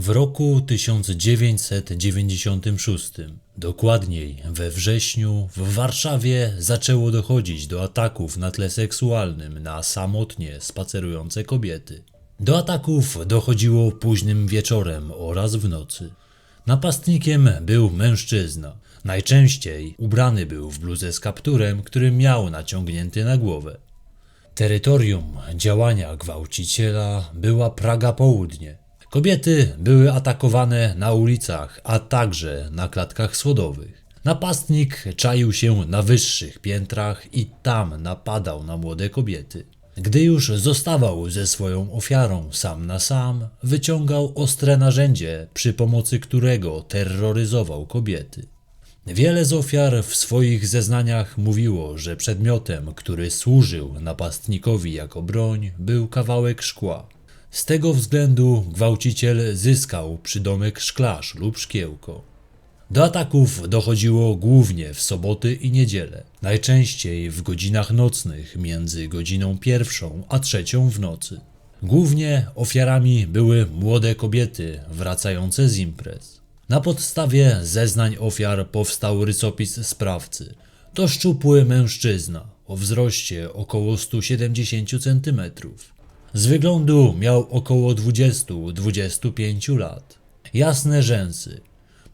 W roku 1996, dokładniej we wrześniu, w Warszawie zaczęło dochodzić do ataków na tle seksualnym na samotnie spacerujące kobiety. Do ataków dochodziło późnym wieczorem oraz w nocy. Napastnikiem był mężczyzna. Najczęściej ubrany był w bluzę z kapturem, który miał naciągnięty na głowę. Terytorium działania gwałciciela była Praga Południe. Kobiety były atakowane na ulicach, a także na klatkach schodowych. Napastnik czaił się na wyższych piętrach i tam napadał na młode kobiety. Gdy już zostawał ze swoją ofiarą sam na sam, wyciągał ostre narzędzie, przy pomocy którego terroryzował kobiety. Wiele z ofiar w swoich zeznaniach mówiło, że przedmiotem, który służył napastnikowi jako broń, był kawałek szkła. Z tego względu gwałciciel zyskał przydomek szklarz lub szkiełko. Do ataków dochodziło głównie w soboty i niedzielę, najczęściej w godzinach nocnych między godziną pierwszą a trzecią w nocy. Głównie ofiarami były młode kobiety wracające z imprez. Na podstawie zeznań ofiar powstał rysopis sprawcy. To szczupły mężczyzna o wzroście około 170 cm. Z wyglądu miał około 20-25 lat. Jasne rzęsy,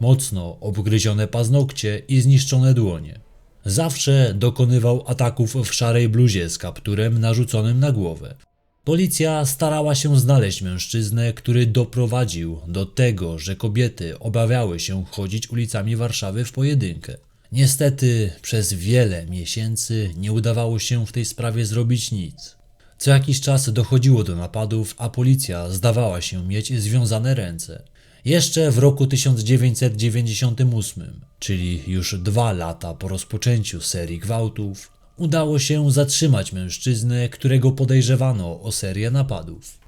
mocno obgryzione paznokcie i zniszczone dłonie. Zawsze dokonywał ataków w szarej bluzie z kapturem narzuconym na głowę. Policja starała się znaleźć mężczyznę, który doprowadził do tego, że kobiety obawiały się chodzić ulicami Warszawy w pojedynkę. Niestety, przez wiele miesięcy nie udawało się w tej sprawie zrobić nic. Co jakiś czas dochodziło do napadów, a policja zdawała się mieć związane ręce. Jeszcze w roku 1998, czyli już dwa lata po rozpoczęciu serii gwałtów, udało się zatrzymać mężczyznę, którego podejrzewano o serię napadów.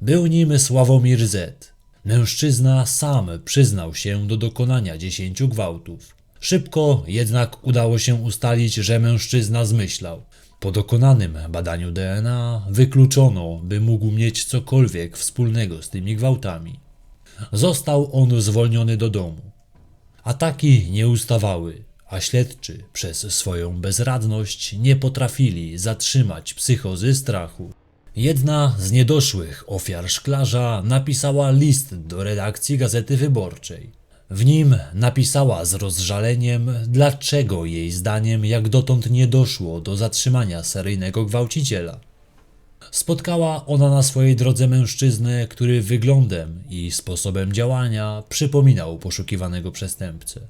Był nim Sławomir Z. Mężczyzna sam przyznał się do dokonania dziesięciu gwałtów. Szybko jednak udało się ustalić, że mężczyzna zmyślał. Po dokonanym badaniu DNA wykluczono, by mógł mieć cokolwiek wspólnego z tymi gwałtami. Został on zwolniony do domu. Ataki nie ustawały, a śledczy przez swoją bezradność nie potrafili zatrzymać psychozy strachu. Jedna z niedoszłych ofiar szklarza napisała list do redakcji Gazety Wyborczej. W nim napisała z rozżaleniem, dlaczego jej zdaniem jak dotąd nie doszło do zatrzymania seryjnego gwałciciela. Spotkała ona na swojej drodze mężczyznę, który wyglądem i sposobem działania przypominał poszukiwanego przestępcę.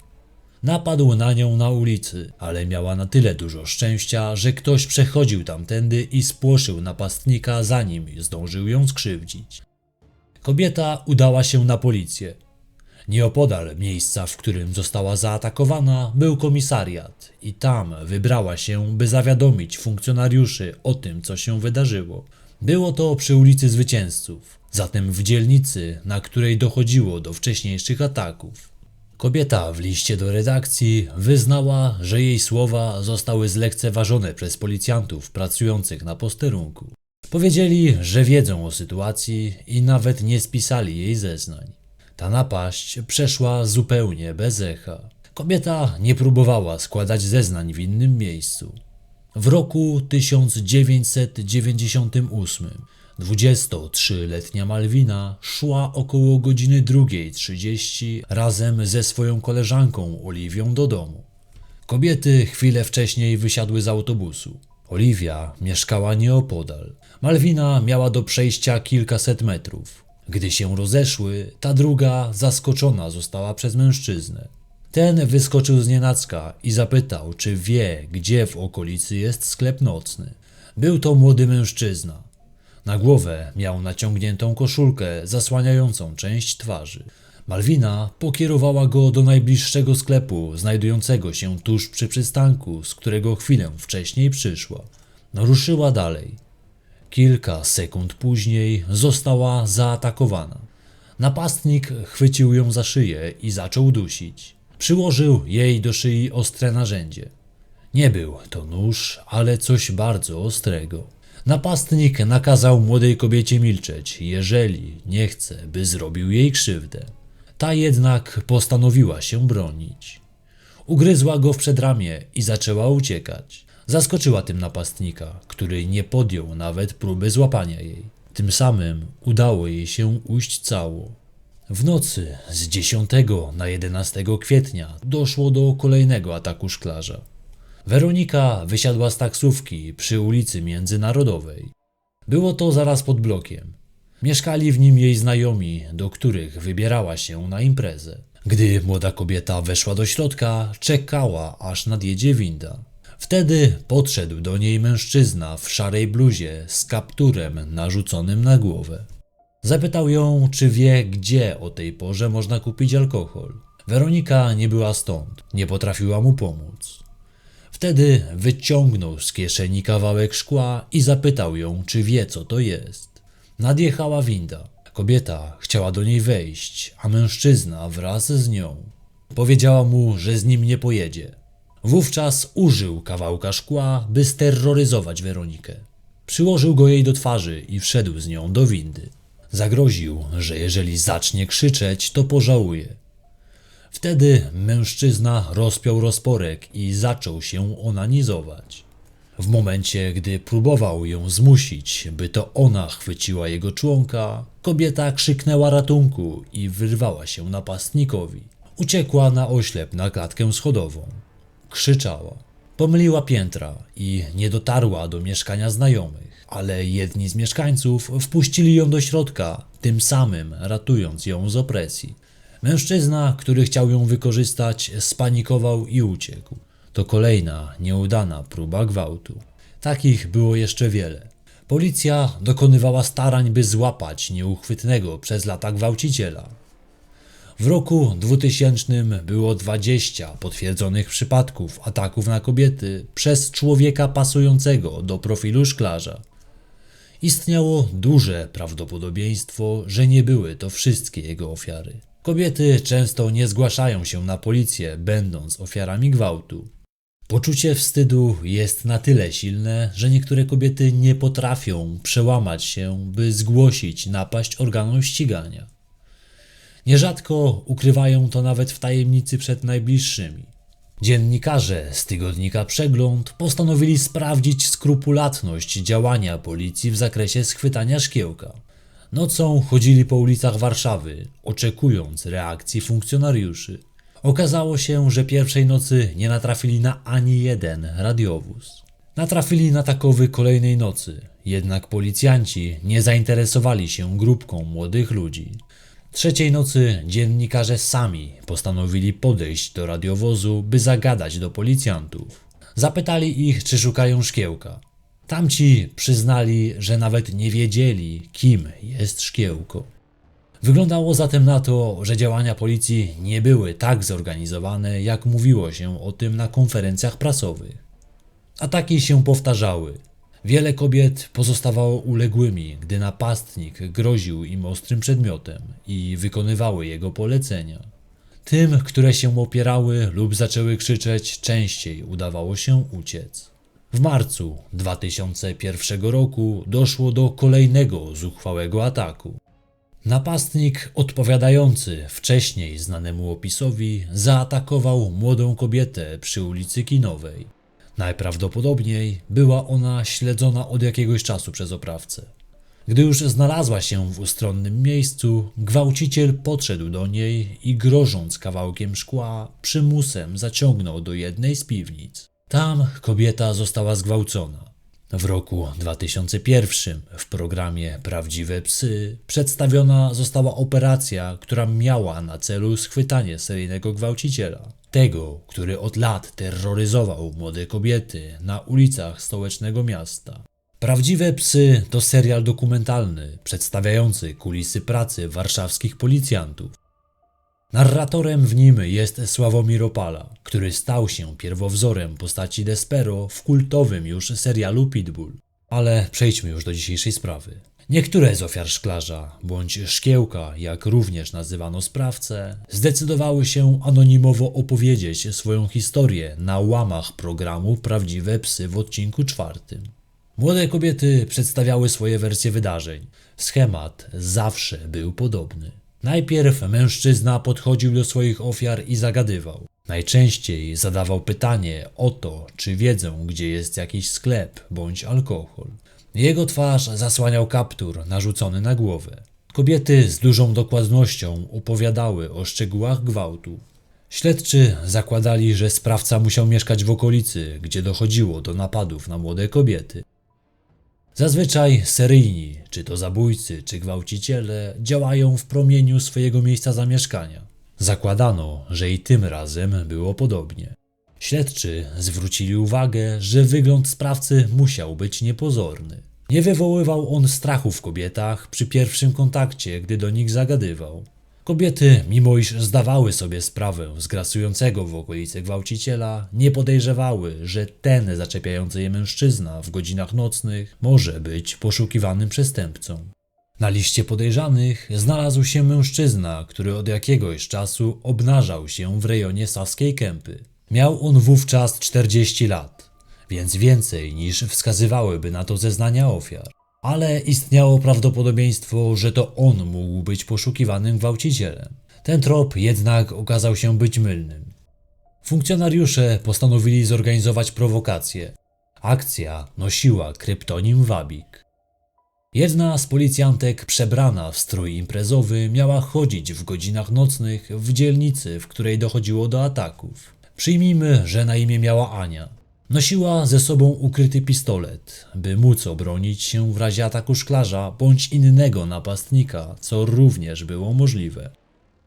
Napadł na nią na ulicy, ale miała na tyle dużo szczęścia, że ktoś przechodził tamtędy i spłoszył napastnika, zanim zdążył ją skrzywdzić. Kobieta udała się na policję. Nieopodal miejsca, w którym została zaatakowana, był komisariat i tam wybrała się, by zawiadomić funkcjonariuszy o tym, co się wydarzyło. Było to przy ulicy Zwycięzców, zatem w dzielnicy, na której dochodziło do wcześniejszych ataków. Kobieta w liście do redakcji wyznała, że jej słowa zostały zlekceważone przez policjantów pracujących na posterunku. Powiedzieli, że wiedzą o sytuacji i nawet nie spisali jej zeznań. Ta napaść przeszła zupełnie bez echa. Kobieta nie próbowała składać zeznań w innym miejscu. W roku 1998 23-letnia Malwina szła około godziny 2.30 razem ze swoją koleżanką Oliwią do domu. Kobiety chwilę wcześniej wysiadły z autobusu. Oliwia mieszkała nieopodal. Malwina miała do przejścia kilkaset metrów. Gdy się rozeszły, ta druga zaskoczona została przez mężczyznę. Ten wyskoczył z nienacka i zapytał, czy wie, gdzie w okolicy jest sklep nocny. Był to młody mężczyzna. Na głowę miał naciągniętą koszulkę zasłaniającą część twarzy. Malwina pokierowała go do najbliższego sklepu, znajdującego się tuż przy przystanku, z którego chwilę wcześniej przyszła. Ruszyła dalej. Kilka sekund później została zaatakowana. Napastnik chwycił ją za szyję i zaczął dusić. Przyłożył jej do szyi ostre narzędzie. Nie był to nóż, ale coś bardzo ostrego. Napastnik nakazał młodej kobiecie milczeć, jeżeli nie chce, by zrobił jej krzywdę. Ta jednak postanowiła się bronić. Ugryzła go w przedramię i zaczęła uciekać. Zaskoczyła tym napastnika, który nie podjął nawet próby złapania jej. Tym samym udało jej się ujść cało. W nocy z 10 na 11 kwietnia doszło do kolejnego ataku szklarza. Weronika wysiadła z taksówki przy ulicy Międzynarodowej. Było to zaraz pod blokiem. Mieszkali w nim jej znajomi, do których wybierała się na imprezę. Gdy młoda kobieta weszła do środka, czekała aż nadjedzie winda. Wtedy podszedł do niej mężczyzna w szarej bluzie z kapturem narzuconym na głowę. Zapytał ją, czy wie, gdzie o tej porze można kupić alkohol. Weronika nie była stąd, nie potrafiła mu pomóc. Wtedy wyciągnął z kieszeni kawałek szkła i zapytał ją, czy wie, co to jest. Nadjechała winda. Kobieta chciała do niej wejść, a mężczyzna wraz z nią. Powiedziała mu, że z nim nie pojedzie. Wówczas użył kawałka szkła, by steroryzować Weronikę. Przyłożył go jej do twarzy i wszedł z nią do windy. Zagroził, że jeżeli zacznie krzyczeć, to pożałuje. Wtedy mężczyzna rozpiął rozporek i zaczął się onanizować. W momencie, gdy próbował ją zmusić, by to ona chwyciła jego członka, kobieta krzyknęła ratunku i wyrwała się napastnikowi. Uciekła na oślep na klatkę schodową. Krzyczała. Pomyliła piętra i nie dotarła do mieszkania znajomych, ale jedni z mieszkańców wpuścili ją do środka, tym samym ratując ją z opresji. Mężczyzna, który chciał ją wykorzystać, spanikował i uciekł. To kolejna nieudana próba gwałtu. Takich było jeszcze wiele. Policja dokonywała starań, by złapać nieuchwytnego przez lata gwałciciela. W roku 2000 było 20 potwierdzonych przypadków ataków na kobiety przez człowieka pasującego do profilu szklarza. Istniało duże prawdopodobieństwo, że nie były to wszystkie jego ofiary. Kobiety często nie zgłaszają się na policję, będąc ofiarami gwałtu. Poczucie wstydu jest na tyle silne, że niektóre kobiety nie potrafią przełamać się, by zgłosić napaść organom ścigania. Nierzadko ukrywają to nawet w tajemnicy przed najbliższymi. Dziennikarze z tygodnika Przegląd postanowili sprawdzić skrupulatność działania policji w zakresie schwytania szkiełka. Nocą chodzili po ulicach Warszawy, oczekując reakcji funkcjonariuszy. Okazało się, że pierwszej nocy nie natrafili na ani jeden radiowóz. Natrafili na takowy kolejnej nocy, jednak policjanci nie zainteresowali się grupką młodych ludzi. Trzeciej nocy dziennikarze sami postanowili podejść do radiowozu, by zagadać do policjantów. Zapytali ich, czy szukają szkiełka. Tamci przyznali, że nawet nie wiedzieli, kim jest szkiełko. Wyglądało zatem na to, że działania policji nie były tak zorganizowane, jak mówiło się o tym na konferencjach prasowych. Ataki się powtarzały. Wiele kobiet pozostawało uległymi, gdy napastnik groził im ostrym przedmiotem i wykonywały jego polecenia. Tym, które się opierały lub zaczęły krzyczeć, częściej udawało się uciec. W marcu 2001 roku doszło do kolejnego zuchwałego ataku. Napastnik odpowiadający wcześniej znanemu opisowi zaatakował młodą kobietę przy ulicy Kinowej. Najprawdopodobniej była ona śledzona od jakiegoś czasu przez oprawcę. Gdy już znalazła się w ustronnym miejscu, gwałciciel podszedł do niej i grożąc kawałkiem szkła, przymusem zaciągnął do jednej z piwnic. Tam kobieta została zgwałcona. W roku 2001 w programie Prawdziwe Psy przedstawiona została operacja, która miała na celu schwytanie seryjnego gwałciciela. Tego, który od lat terroryzował młode kobiety na ulicach stołecznego miasta. Prawdziwe Psy to serial dokumentalny przedstawiający kulisy pracy warszawskich policjantów. Narratorem w nim jest Sławomir Opala, który stał się pierwowzorem postaci Despero w kultowym już serialu Pitbull. Ale przejdźmy już do dzisiejszej sprawy. Niektóre z ofiar szklarza, bądź szkiełka, jak również nazywano sprawcę, zdecydowały się anonimowo opowiedzieć swoją historię na łamach programu Prawdziwe Psy w odcinku czwartym. Młode kobiety przedstawiały swoje wersje wydarzeń. Schemat zawsze był podobny. Najpierw mężczyzna podchodził do swoich ofiar i zagadywał. Najczęściej zadawał pytanie o to, czy wiedzą, gdzie jest jakiś sklep bądź alkohol. Jego twarz zasłaniał kaptur narzucony na głowę. Kobiety z dużą dokładnością opowiadały o szczegółach gwałtu. Śledczy zakładali, że sprawca musiał mieszkać w okolicy, gdzie dochodziło do napadów na młode kobiety. Zazwyczaj seryjni, czy to zabójcy, czy gwałciciele, działają w promieniu swojego miejsca zamieszkania. Zakładano, że i tym razem było podobnie. Śledczy zwrócili uwagę, że wygląd sprawcy musiał być niepozorny. Nie wywoływał on strachu w kobietach przy pierwszym kontakcie, gdy do nich zagadywał. Kobiety, mimo iż zdawały sobie sprawę z grasującego w okolicy gwałciciela, nie podejrzewały, że ten zaczepiający je mężczyzna w godzinach nocnych może być poszukiwanym przestępcą. Na liście podejrzanych znalazł się mężczyzna, który od jakiegoś czasu obnażał się w rejonie Saskiej Kępy. Miał on wówczas 40 lat, więc więcej niż wskazywałyby na to zeznania ofiar. Ale istniało prawdopodobieństwo, że to on mógł być poszukiwanym gwałcicielem. Ten trop jednak okazał się być mylnym. Funkcjonariusze postanowili zorganizować prowokację. Akcja nosiła kryptonim Wabik. Jedna z policjantek przebrana w strój imprezowy miała chodzić w godzinach nocnych w dzielnicy, w której dochodziło do ataków. Przyjmijmy, że na imię miała Ania. Nosiła ze sobą ukryty pistolet, by móc obronić się w razie ataku szklarza bądź innego napastnika, co również było możliwe.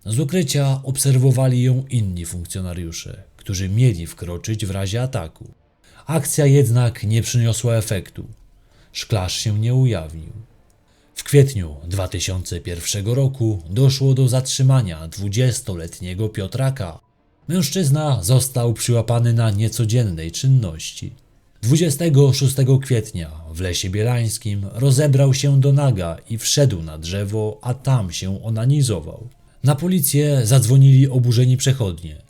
Z ukrycia obserwowali ją inni funkcjonariusze, którzy mieli wkroczyć w razie ataku. Akcja jednak nie przyniosła efektu. Szklarz się nie ujawnił. W kwietniu 2001 roku doszło do zatrzymania 20-letniego Piotraka. Mężczyzna został przyłapany na niecodziennej czynności. 26 kwietnia w lesie bielańskim rozebrał się do naga i wszedł na drzewo, a tam się onanizował. Na policję zadzwonili oburzeni przechodnie.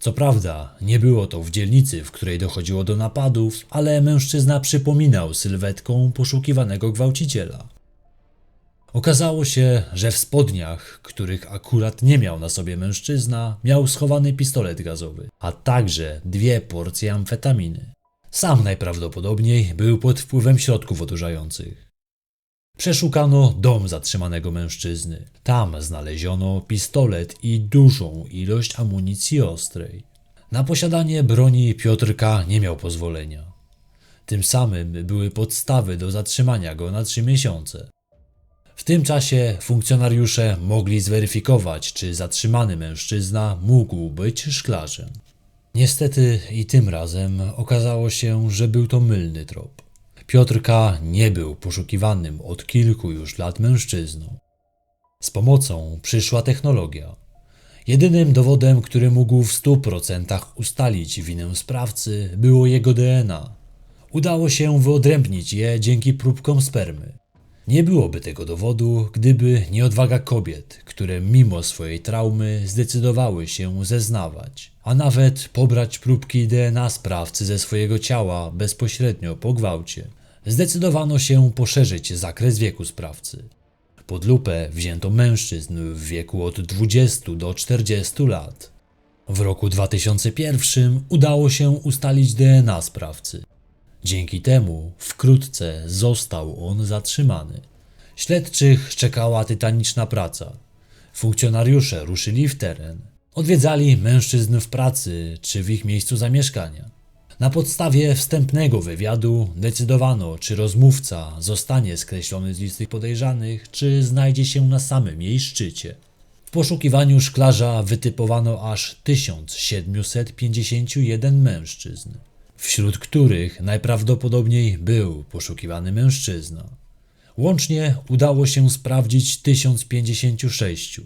Co prawda, nie było to w dzielnicy, w której dochodziło do napadów, ale mężczyzna przypominał sylwetką poszukiwanego gwałciciela. Okazało się, że w spodniach, których akurat nie miał na sobie mężczyzna, miał schowany pistolet gazowy, a także dwie porcje amfetaminy. Sam najprawdopodobniej był pod wpływem środków odurzających. Przeszukano dom zatrzymanego mężczyzny. Tam znaleziono pistolet i dużą ilość amunicji ostrej. Na posiadanie broni Piotrka nie miał pozwolenia. Tym samym były podstawy do zatrzymania go na trzy miesiące. W tym czasie funkcjonariusze mogli zweryfikować, czy zatrzymany mężczyzna mógł być szklarzem. Niestety i tym razem okazało się, że był to mylny trop. Piotr K. nie był poszukiwanym od kilku już lat mężczyzną. Z pomocą przyszła technologia. Jedynym dowodem, który mógł w stu procentach ustalić winę sprawcy, było jego DNA. Udało się wyodrębnić je dzięki próbkom spermy. Nie byłoby tego dowodu, gdyby nie odwaga kobiet, które mimo swojej traumy zdecydowały się zeznawać, a nawet pobrać próbki DNA sprawcy ze swojego ciała bezpośrednio po gwałcie. Zdecydowano się poszerzyć zakres wieku sprawcy. Pod lupę wzięto mężczyzn w wieku od 20 do 40 lat. W roku 2001 udało się ustalić DNA sprawcy. Dzięki temu wkrótce został on zatrzymany. Śledczych czekała tytaniczna praca. Funkcjonariusze ruszyli w teren. Odwiedzali mężczyzn w pracy czy w ich miejscu zamieszkania. Na podstawie wstępnego wywiadu decydowano, czy rozmówca zostanie skreślony z listy podejrzanych, czy znajdzie się na samym jej szczycie. W poszukiwaniu szklarza wytypowano aż 1751 mężczyzn wśród których najprawdopodobniej był poszukiwany mężczyzna. Łącznie udało się sprawdzić 1056.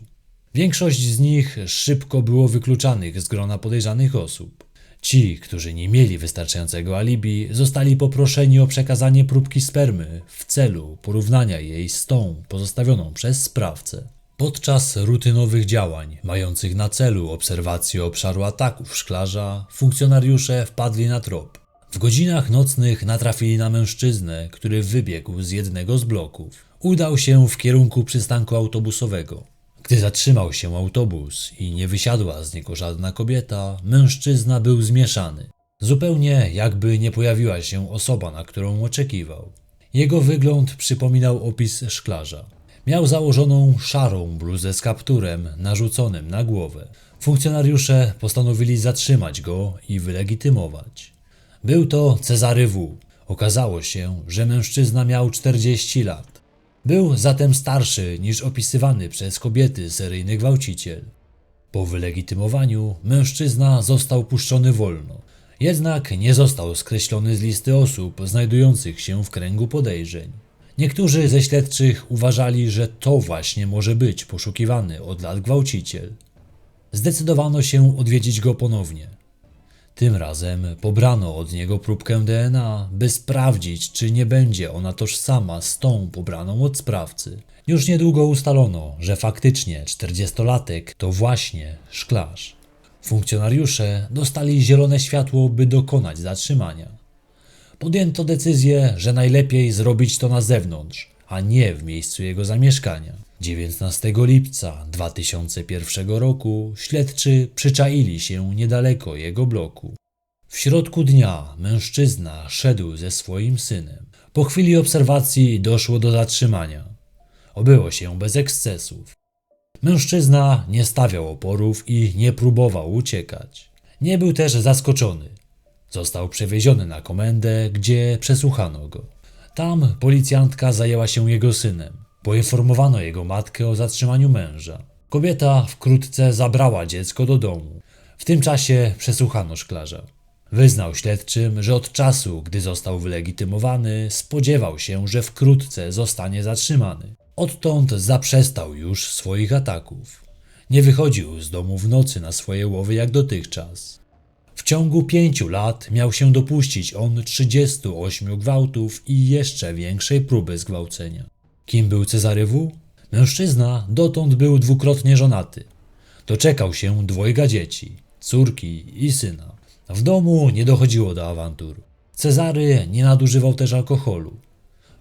Większość z nich szybko było wykluczanych z grona podejrzanych osób. Ci, którzy nie mieli wystarczającego alibi, zostali poproszeni o przekazanie próbki spermy w celu porównania jej z tą pozostawioną przez sprawcę. Podczas rutynowych działań, mających na celu obserwację obszaru ataków szklarza, funkcjonariusze wpadli na trop. W godzinach nocnych natrafili na mężczyznę, który wybiegł z jednego z bloków. Udał się w kierunku przystanku autobusowego. Gdy zatrzymał się autobus i nie wysiadła z niego żadna kobieta, mężczyzna był zmieszany. Zupełnie jakby nie pojawiła się osoba, na którą oczekiwał. Jego wygląd przypominał opis szklarza. Miał założoną szarą bluzę z kapturem narzuconym na głowę. Funkcjonariusze postanowili zatrzymać go i wylegitymować. Był to Cezary W. Okazało się, że mężczyzna miał 40 lat. Był zatem starszy niż opisywany przez kobiety seryjny gwałciciel. Po wylegitymowaniu mężczyzna został puszczony wolno, jednak nie został skreślony z listy osób znajdujących się w kręgu podejrzeń. Niektórzy ze śledczych uważali, że to właśnie może być poszukiwany od lat gwałciciel. Zdecydowano się odwiedzić go ponownie. Tym razem pobrano od niego próbkę DNA, by sprawdzić, czy nie będzie ona tożsama z tą pobraną od sprawcy. Już niedługo ustalono, że faktycznie 40-latek to właśnie szklarz. Funkcjonariusze dostali zielone światło, by dokonać zatrzymania. Podjęto decyzję, że najlepiej zrobić to na zewnątrz, a nie w miejscu jego zamieszkania. 19 lipca 2001 roku śledczy przyczaili się niedaleko jego bloku. W środku dnia mężczyzna szedł ze swoim synem. Po chwili obserwacji doszło do zatrzymania. Obyło się bez ekscesów. Mężczyzna nie stawiał oporów i nie próbował uciekać. Nie był też zaskoczony. Został przewieziony na komendę, gdzie przesłuchano go. Tam policjantka zajęła się jego synem. Poinformowano jego matkę o zatrzymaniu męża. Kobieta wkrótce zabrała dziecko do domu. W tym czasie przesłuchano szklarza. Wyznał śledczym, że od czasu, gdy został wylegitymowany, spodziewał się, że wkrótce zostanie zatrzymany. Odtąd zaprzestał już swoich ataków. Nie wychodził z domu w nocy na swoje łowy jak dotychczas. W ciągu pięciu lat miał się dopuścić on 38 gwałtów i jeszcze większej próby zgwałcenia. Kim był Cezary W? Mężczyzna dotąd był dwukrotnie żonaty. Doczekał się dwojga dzieci, córki i syna. W domu nie dochodziło do awantur. Cezary nie nadużywał też alkoholu.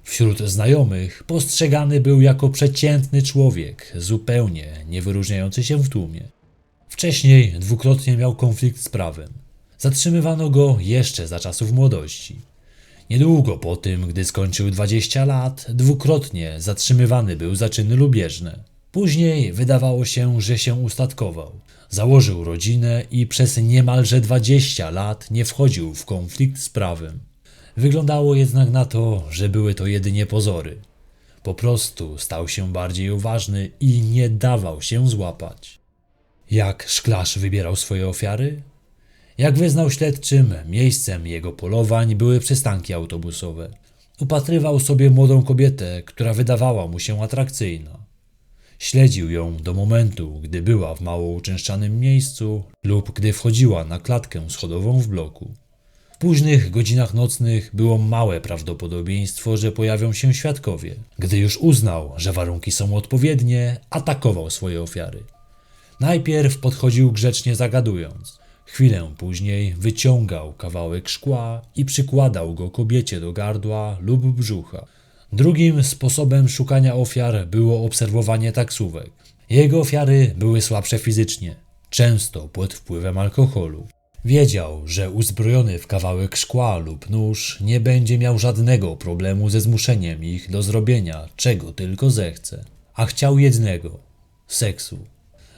Wśród znajomych postrzegany był jako przeciętny człowiek, zupełnie nie wyróżniający się w tłumie. Wcześniej dwukrotnie miał konflikt z prawem. Zatrzymywano go jeszcze za czasów młodości. Niedługo po tym, gdy skończył 20 lat, dwukrotnie zatrzymywany był za czyny lubieżne. Później wydawało się, że się ustatkował. Założył rodzinę i przez niemalże 20 lat nie wchodził w konflikt z prawem. Wyglądało jednak na to, że były to jedynie pozory. Po prostu stał się bardziej uważny i nie dawał się złapać. Jak szklarz wybierał swoje ofiary? Jak wyznał śledczym, miejscem jego polowań były przystanki autobusowe. Upatrywał sobie młodą kobietę, która wydawała mu się atrakcyjna. Śledził ją do momentu, gdy była w mało uczęszczanym miejscu lub gdy wchodziła na klatkę schodową w bloku. W późnych godzinach nocnych było małe prawdopodobieństwo, że pojawią się świadkowie. Gdy już uznał, że warunki są odpowiednie, atakował swoje ofiary. Najpierw podchodził grzecznie zagadując. Chwilę później wyciągał kawałek szkła i przykładał go kobiecie do gardła lub brzucha. Drugim sposobem szukania ofiar było obserwowanie taksówek. Jego ofiary były słabsze fizycznie, często pod wpływem alkoholu. Wiedział, że uzbrojony w kawałek szkła lub nóż nie będzie miał żadnego problemu ze zmuszeniem ich do zrobienia czego tylko zechce, a chciał jednego seksu.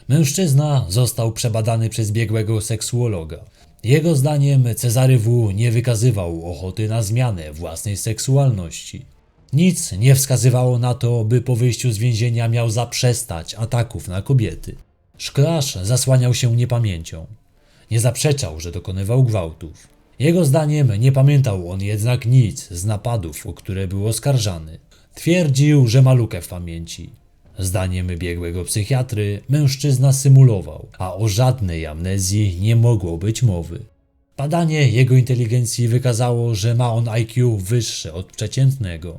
Mężczyzna został przebadany przez biegłego seksuologa. Jego zdaniem Cezary W. nie wykazywał ochoty na zmianę własnej seksualności. Nic nie wskazywało na to, by po wyjściu z więzienia miał zaprzestać ataków na kobiety. Szklarz zasłaniał się niepamięcią. Nie zaprzeczał, że dokonywał gwałtów. Jego zdaniem nie pamiętał on jednak nic z napadów, o które był oskarżany. Twierdził, że ma lukę w pamięci. Zdaniem biegłego psychiatry mężczyzna symulował, a o żadnej amnezji nie mogło być mowy. Badanie jego inteligencji wykazało, że ma on IQ wyższe od przeciętnego.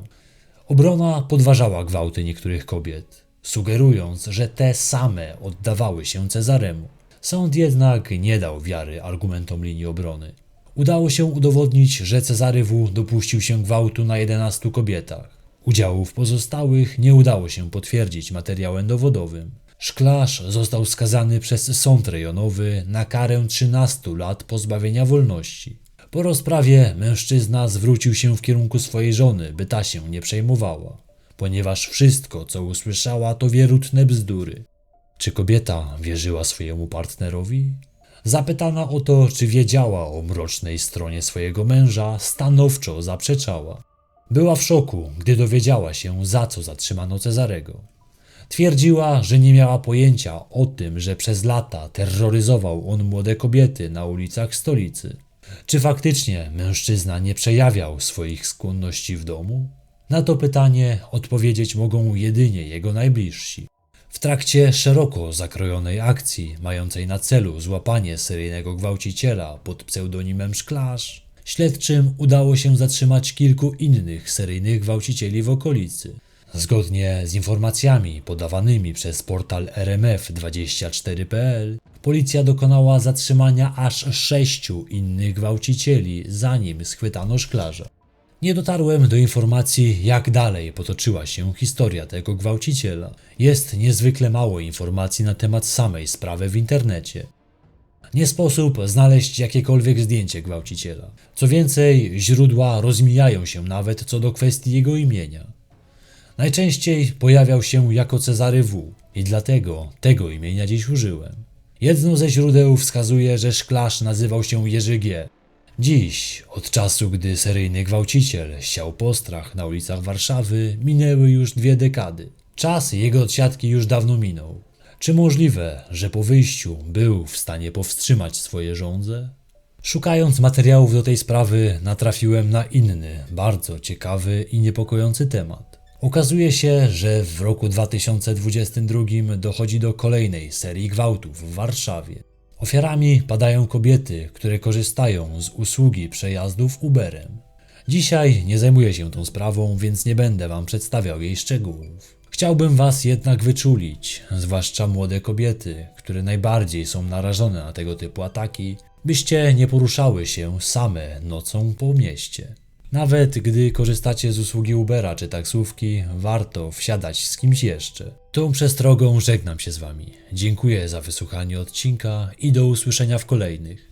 Obrona podważała gwałty niektórych kobiet, sugerując, że te same oddawały się Cezaremu. Sąd jednak nie dał wiary argumentom linii obrony. Udało się udowodnić, że Cezary W. dopuścił się gwałtu na 11 kobietach. Udziału w pozostałych nie udało się potwierdzić materiałem dowodowym. Szklarz został skazany przez sąd rejonowy na karę 13 lat pozbawienia wolności. Po rozprawie mężczyzna zwrócił się w kierunku swojej żony, by ta się nie przejmowała, ponieważ wszystko, co usłyszała, to wierutne bzdury. Czy kobieta wierzyła swojemu partnerowi? Zapytana o to, czy wiedziała o mrocznej stronie swojego męża, stanowczo zaprzeczała. Była w szoku, gdy dowiedziała się, za co zatrzymano Cezarego. Twierdziła, że nie miała pojęcia o tym, że przez lata terroryzował on młode kobiety na ulicach stolicy. Czy faktycznie mężczyzna nie przejawiał swoich skłonności w domu? Na to pytanie odpowiedzieć mogą jedynie jego najbliżsi. W trakcie szeroko zakrojonej akcji, mającej na celu złapanie seryjnego gwałciciela pod pseudonimem Szklarz, śledczym udało się zatrzymać kilku innych seryjnych gwałcicieli w okolicy. Zgodnie z informacjami podawanymi przez portal RMF24.pl, policja dokonała zatrzymania aż sześciu innych gwałcicieli, zanim schwytano szklarza. Nie dotarłem do informacji, jak dalej potoczyła się historia tego gwałciciela. Jest niezwykle mało informacji na temat samej sprawy w internecie. Nie sposób znaleźć jakiekolwiek zdjęcie gwałciciela. Co więcej, źródła rozmijają się nawet co do kwestii jego imienia. Najczęściej pojawiał się jako Cezary W. i dlatego tego imienia dziś użyłem. Jedno ze źródeł wskazuje, że szklarz nazywał się Jerzy G. Dziś, od czasu gdy seryjny gwałciciel siał postrach na ulicach Warszawy, minęły już dwie dekady. Czas jego odsiadki już dawno minął. Czy możliwe, że po wyjściu był w stanie powstrzymać swoje żądze? Szukając materiałów do tej sprawy, natrafiłem na inny, bardzo ciekawy i niepokojący temat. Okazuje się, że w roku 2022 dochodzi do kolejnej serii gwałtów w Warszawie. Ofiarami padają kobiety, które korzystają z usługi przejazdów Uberem. Dzisiaj nie zajmuję się tą sprawą, więc nie będę Wam przedstawiał jej szczegółów. Chciałbym Was jednak wyczulić, zwłaszcza młode kobiety, które najbardziej są narażone na tego typu ataki, byście nie poruszały się same nocą po mieście. Nawet gdy korzystacie z usługi Ubera czy taksówki, warto wsiadać z kimś jeszcze. Tą przestrogą żegnam się z Wami. Dziękuję za wysłuchanie odcinka i do usłyszenia w kolejnych.